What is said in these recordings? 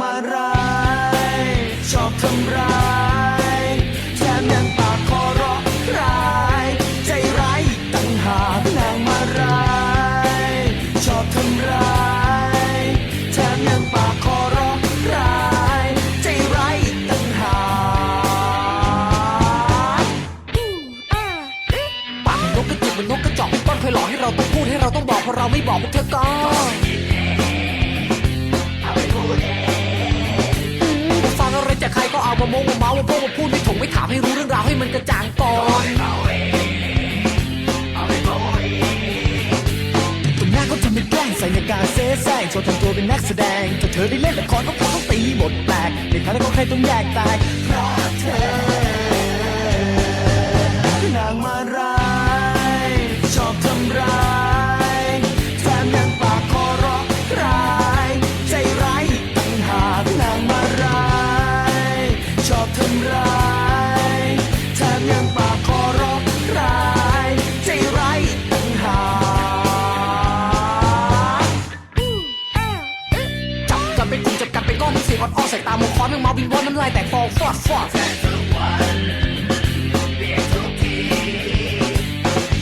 มาร้าย ชอบทำร้าย แถมยังปากคอเร้อร้าย ใจร้ายอีกต่างหากนางมาร้าย ชอบทำร้าย แถมยังปากคอเร้อร้าย ใจร้ายอีกต่างหากปากเหมือนนกกระจิบเหมือนนกกระจอกพี่ต้นเคยหลอกให้เราต้องพูดให้เราต้องบอกเพราะเราไม่บอกพวกเธอก็ มาโม้มาเมาส์มาพูดมาพูดไม่ถงไม่ถามให้รู้เรื่องราวให้มันกระจ่างก่อนตรงหน้าก็ทำเป็นแกล้งใส่หน้ากากเซ่แซงโชว์ทำตัวเป็นนักแสดงถ้าเธอได้เล่นละครก็คงต้องตีบทแตกในครั้งแล้วก็ใครต้องแยกแตกเพราะเธอนางมาร้ายชอบทำร้าย สียงอ่อนๆใส่ตามองค้อนมึงเมาบินวอนน้ำลายแตกฟองฟอดฟอด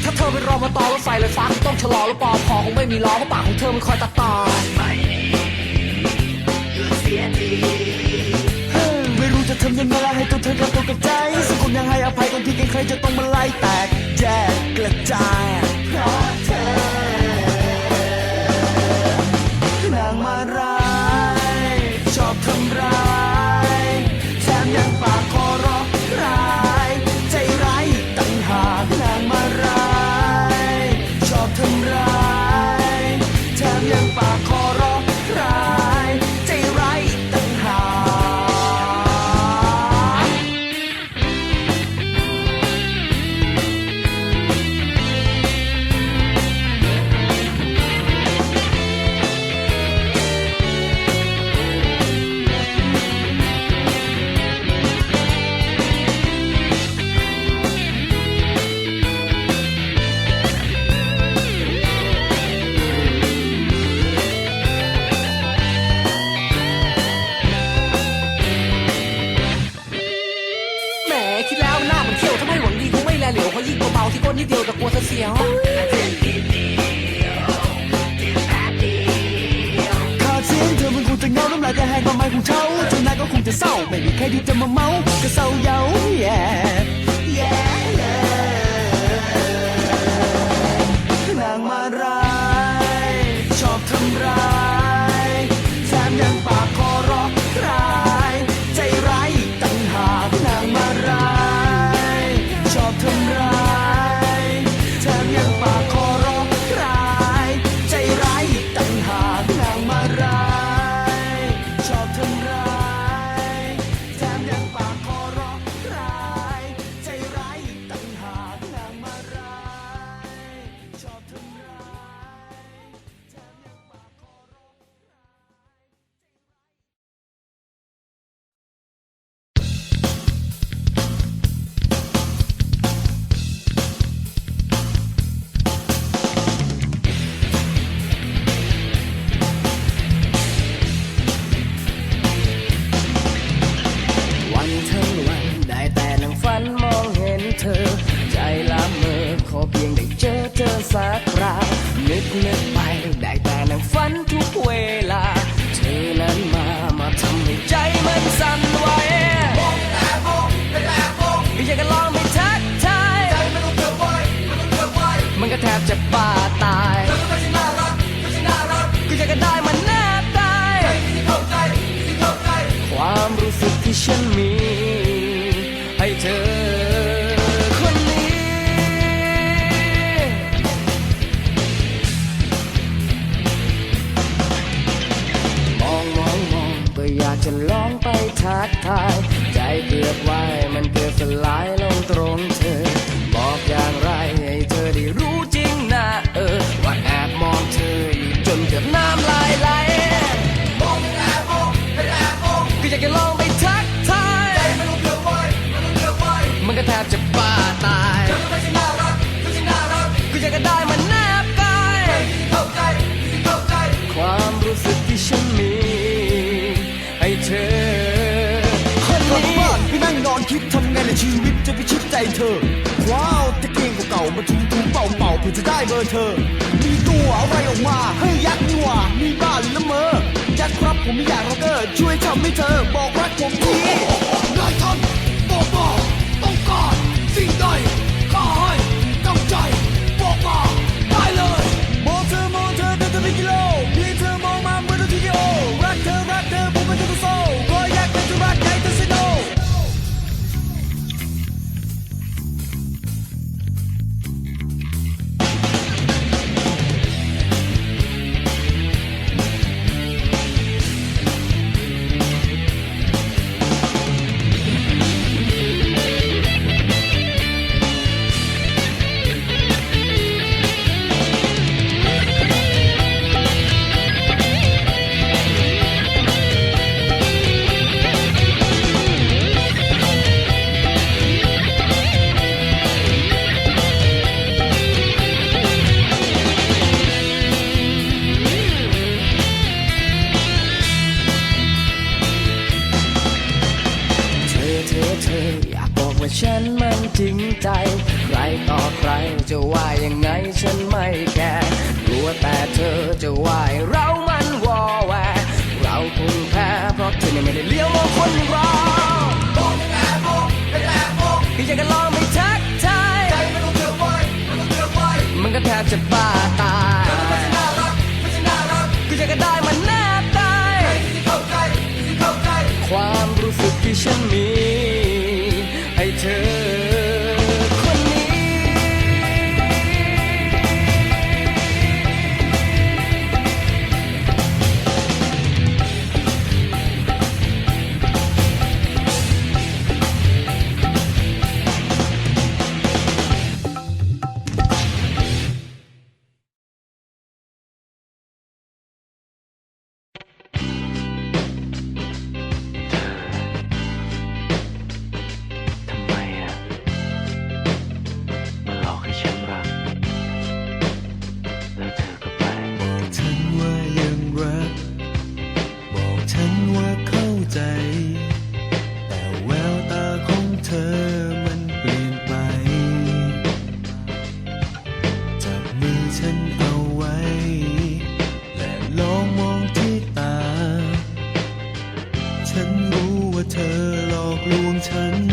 ถ้าเธอเป็นรอมาต่อรถไฟเลยฟ้าคงต้องชะลอแล้วปอพอคงไม่มีล้อเพราะปากของเธอมันคอยตัดต่อไม่รู้จะทำยังไงให้ตัวเธอกระตุกกระใจสังคมยังให้อภัยคนที่ใครจะต้องมาไล่แตกแยกกระจาย นนิดเดียวแต่กลัวเธอเสียวขาดเสียงเธอมันคงจะเงาน้ำลายจะแห้งมาไม้ของเช่าเจ้านายก็คงจะเศร้า ไม่มีใครที่จะมาเมาก็เศร้าเยาแย่ ยงได้เจอ็อยากจะลองไปทักทาย ใจเกือบวายมันเกือบสลายลงตรงเธอ บอกอย่างไรให้เธอได้รู้จริงนะเออ ว่าแอบมองเธออยู่จนเกือบน้ำลายไหลมองเป็นแอบมองเป็นแอบมองก็อยากจะลองไปทักทาย ใจมันเกือบวายมันเกือบวายมันก็แทบจะบ้าตาย ชีวิตจะไปชิดใจเธอว้าวตะเกียงเก่าๆมาถูถูเป่าเป่าเพื่อจะได้เบอร์เธอ มีตัวอะไรออกมาเฮ้ยยักษ์นี่หว่ามีบ้าหรือละเมอยักษ์ครับผมไม่อยากร็อกเกอร์ช่วยทำให้เธอ บอกรักผมที แต่เธอจะว่ายเรามันวอแวร์เราคงแพ้เพราะเธอยังไม่ได้เลี้ยวมองคนเราบอกแอบบอกแอบบอกพี่อยากจะลองไม่ทักทายใจไม่ต้องเถื่อไว้ไม่ต้องเถื่อไว้มันก็แทบจะบ้าตาย เธอหลอกลวงฉัน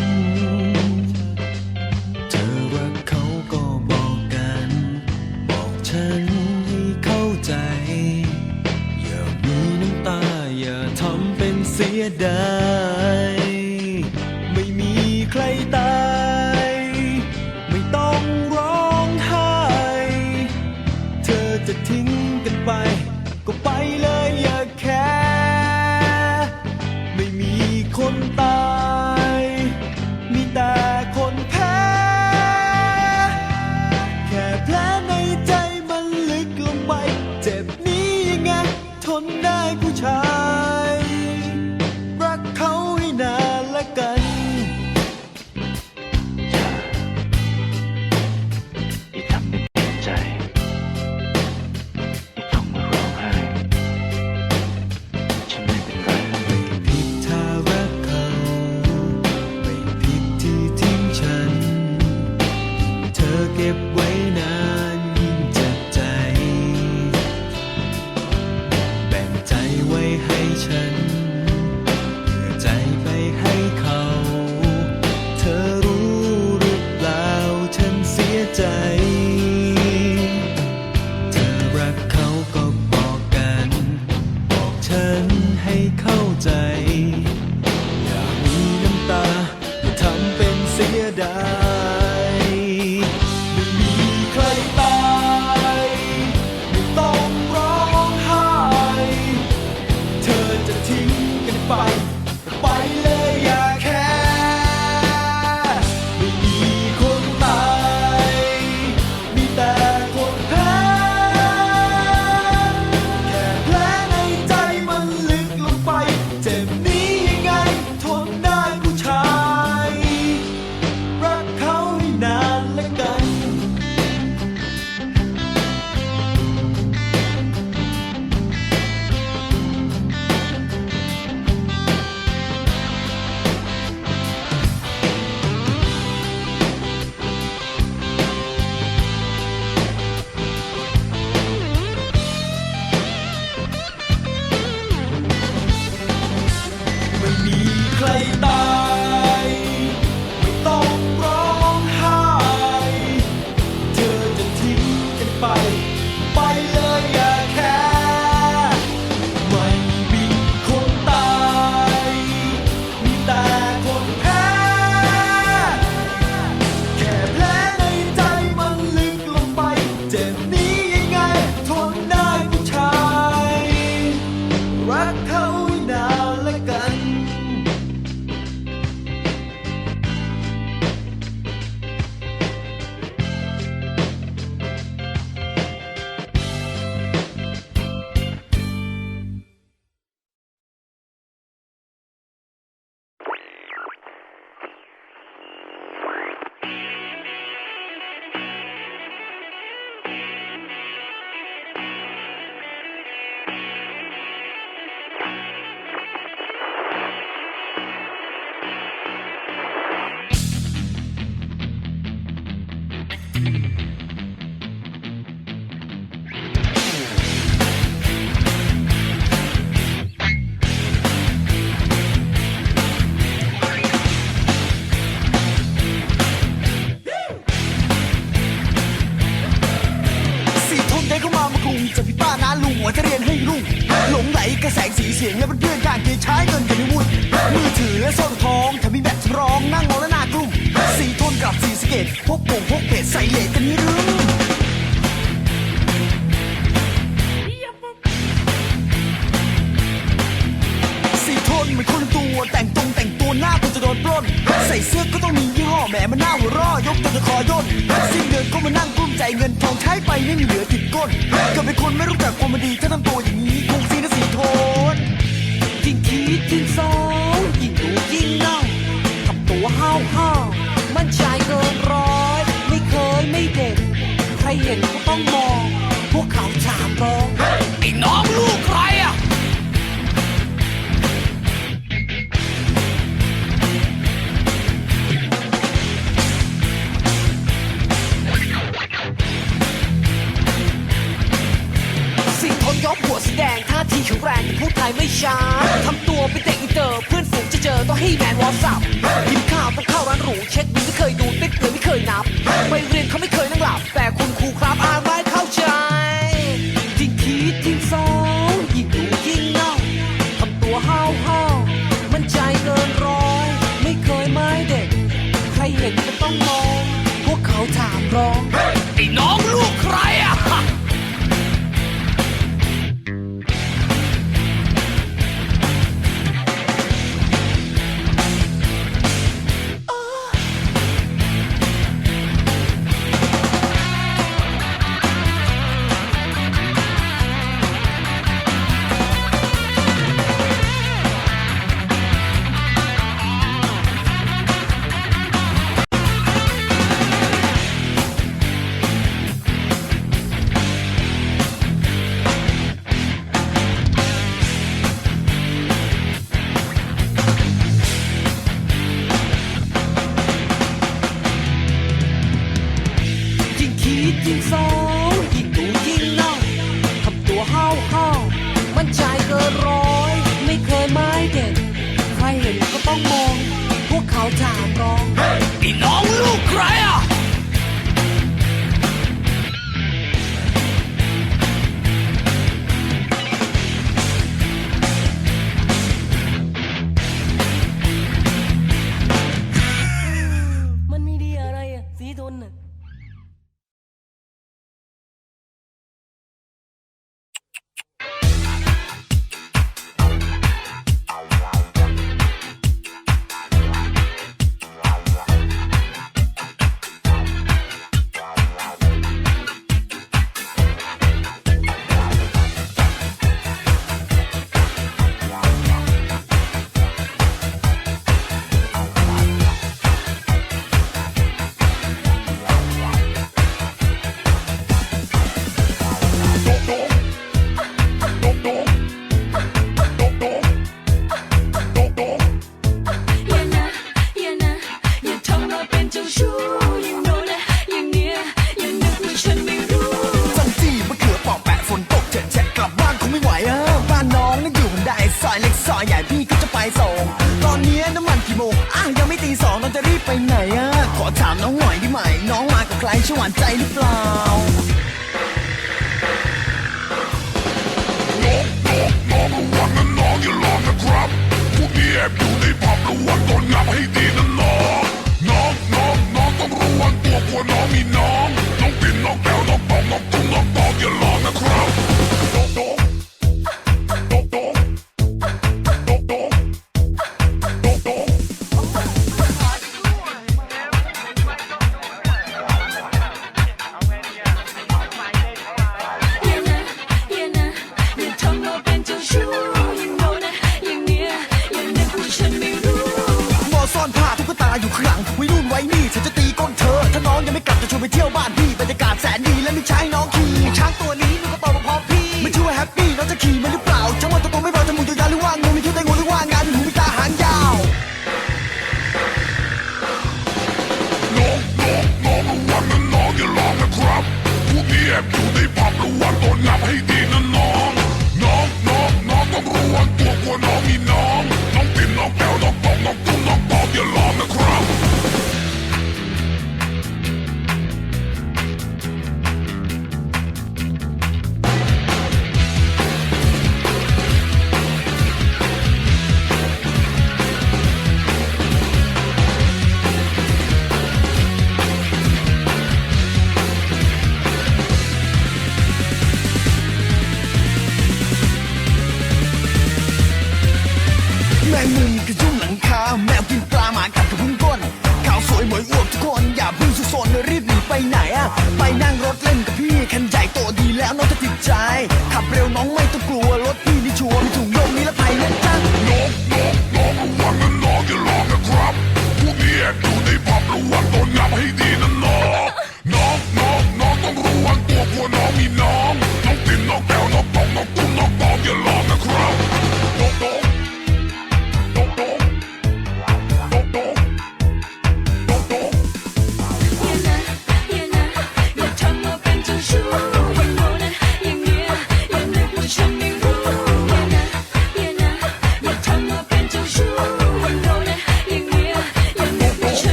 จะเรียนให้รุ่ง หลงไหลกระแสงสีเสียงและเพื่อนๆการเกใช้เงินกันในวุ่นมือถือและโซ่ทองทำให้แบตสำรองนั่งงอและหน้ากลุ่ม สีทนกับสีสเกตพกโป่งพกเพจใส่เลทกันนี้รึสีทนเหมือนคนตัวแต่งตรงแต่งตัวหน้าคุณจะโดนปล้น ใส่เสื้อก็ต้องมี แหมมันน่าหัวเราะยกตัวจะคอย่นสิ้นเดือนก็มานั่งกุ้มใจเงินทองใช้ไปไม่มีเหลือติดก้นเกิดเป็นคนไม่รู้จักความดีถ้าทำตัวอย่างนี้คงสีนสีโทนยิ่งคิดยิ่งสองยิ่งดูยิ่งเน่าทำตัวห้าวห้าวมันใจเกินร้อย ไม่เคยไม่เด็ดใครเห็น ห้อมันใจ 在流浪。 งมึงกระยุ่งหลังคาแมวกินปลาหมากัดกระพุงก้นข่าวสวยหมยอวบทุกคนอย่าพึ่งสุโซนรีบหนีไปไหนอะไปนั่งรถเล่นกับพี่คันใหญ่โตดีแล้วน้องจะติดใจ ขับเร็วน้องไม่ต้องกลัวรถพี่นี่ชัวร์มีถุงลมนิรภัยนะจ๊ะน้องน้องน้องระวังนะน้องอย่าลองนะครับพวกนี้แอบดูในผับระวังโดนงับให้ดี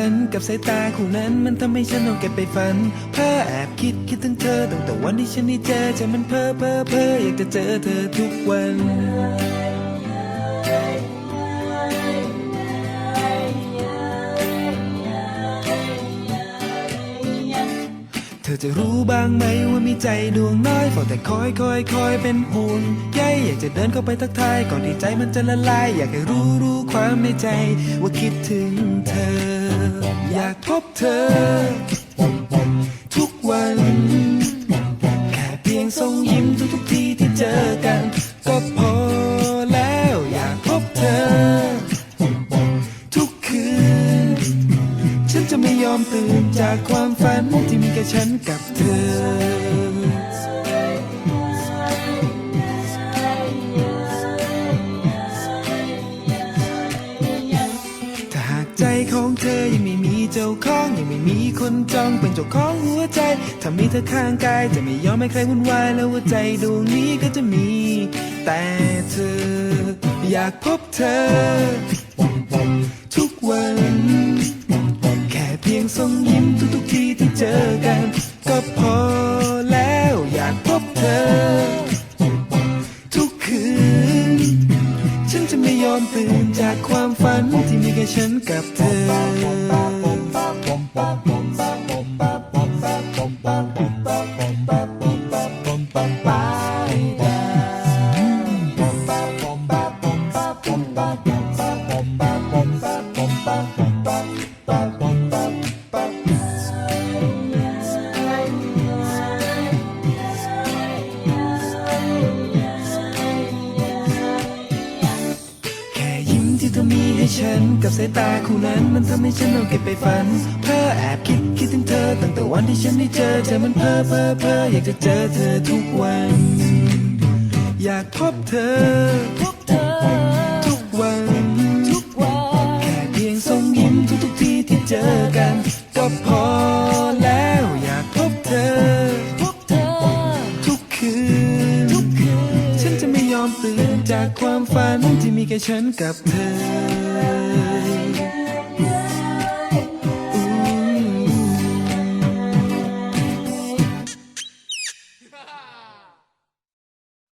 ฉันกับสายตาคู่นั้นมันทำให้ฉันต้องเก็บไปฝันเพ้อแอบคิดคิดถึงเธอตั้งแต่วันที่ฉันได้เจอใจมันเพ้อเพ้อเพ้ออยากจะเจอเธอทุกวัน จะรู้บ้างไหมว่ามีใจดวงน้อยเฝ้าแต่คอยคอยคอยเป็นห่วงใยอยากจะเดินเข้าไปทักทายก่อนที่ใจมันจะละลาย อยากให้รู้รู้ความในใจ ว่าคิดถึงเธอ อยากพบเธอ ทุกวัน แค่เพียงส่งยิ้มทุกทุกทีที่เจอกัน ก็พ อมตื่นจากความฝันที่มีแค่ฉันกับเธอ ถ้าหากใจของเธอยังไม่มีเจ้าของยังไม่มีคนจองเป็นเจ้าของหัวใจ ถ้ามีเธอข้างกายจะไม่ยอมให้ใครวุ่นวายแล้วหัวใจดวงนี้ก็จะมี แต่เธอ อยากพบเธอ 的感 คู่นั้นมันทำให้ฉันต้องเก็บไปฝัน เพ้อแอบคิดคิดถึงเธอ ตั้งแต่วันที่ฉันได้เจอเธอมันเพ้อเพ้อเพ้ออยากจะเจอเธอทุกวัน อยากพบเธอพบเธอ ทุกวัน ทุกวัน แค่เพียงส่งยิ้มทุกๆทีที่เจอกัน ก็พอ แค่ฉันกับเธอ